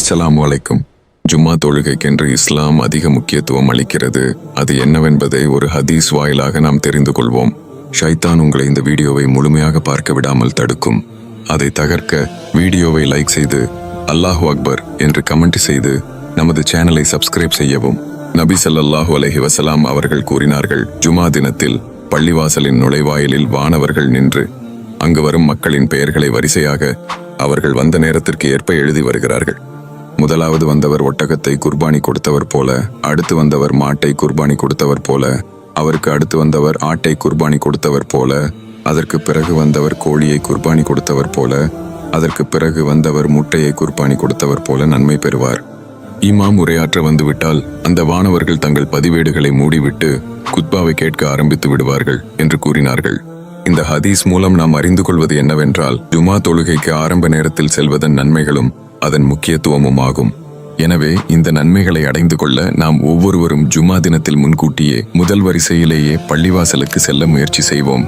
அஸ்ஸலாம் வலைக்கும் ஜும்மா தொழுகைக்கென்று இஸ்லாம் அதிக முக்கியத்துவம் அளிக்கிறது. அது என்னவென்பதை ஒரு ஹதீஸ் வாயிலாக நாம் தெரிந்து கொள்வோம். ஷைத்தான் உங்களை இந்த வீடியோவை முழுமையாக பார்க்க விடாமல் தடுக்கும். அதை தகர்க்க வீடியோவை லைக் செய்து அல்லாஹு அக்பர் என்று கமெண்ட் செய்து நமது சேனலை சப்ஸ்கிரைப் செய்யவும். நபி சல்லாஹூ அலஹி வசலாம் அவர்கள் கூறினார்கள் ஜுமா தினத்தில் பள்ளிவாசலின் நுழைவாயிலில் வானவர்கள் நின்று அங்கு வரும் மக்களின் பெயர்களை வரிசையாக அவர்கள் வந்த நேரத்திற்கு ஏற்ப எழுதி வருகிறார்கள். முதலாவது வந்தவர் ஒட்டகத்தை குர்பானி கொடுத்தவர் போல அடுத்து வந்தவர் மாட்டை குர்பானி கொடுத்தவர் போல அவருக்கு அடுத்து வந்தவர் ஆட்டை குர்பானி கொடுத்தவர் போல அதற்கு பிறகு வந்தவர் கோழியை குர்பானி கொடுத்தவர் போல அதற்கு பிறகு வந்தவர் முட்டையை குர்பானி கொடுத்தவர் போல நன்மை பெறுவார். இமாம் உரையாற்ற வந்துவிட்டால் அந்த வானவர்கள் தங்கள் பதிவேடுகளை மூடிவிட்டு குத்பாவை கேட்க ஆரம்பித்து விடுவார்கள் என்று கூறினார்கள். இந்த ஹதீஸ் மூலம் நாம் அறிந்து கொள்வது என்னவென்றால் ஜுமா தொழுகைக்கு ஆரம்ப நேரத்தில் செல்வதன் நன்மைகளும் அதன் முக்கியத்துவமும் ஆகும் எனவே இந்த நன்மைகளை அடைந்து கொள்ள நாம் ஒவ்வொருவரும் ஜுமா தினத்தில் முன்கூட்டியே முதல் வரிசையிலேயே பள்ளிவாசலுக்கு செல்ல முயற்சி செய்வோம்.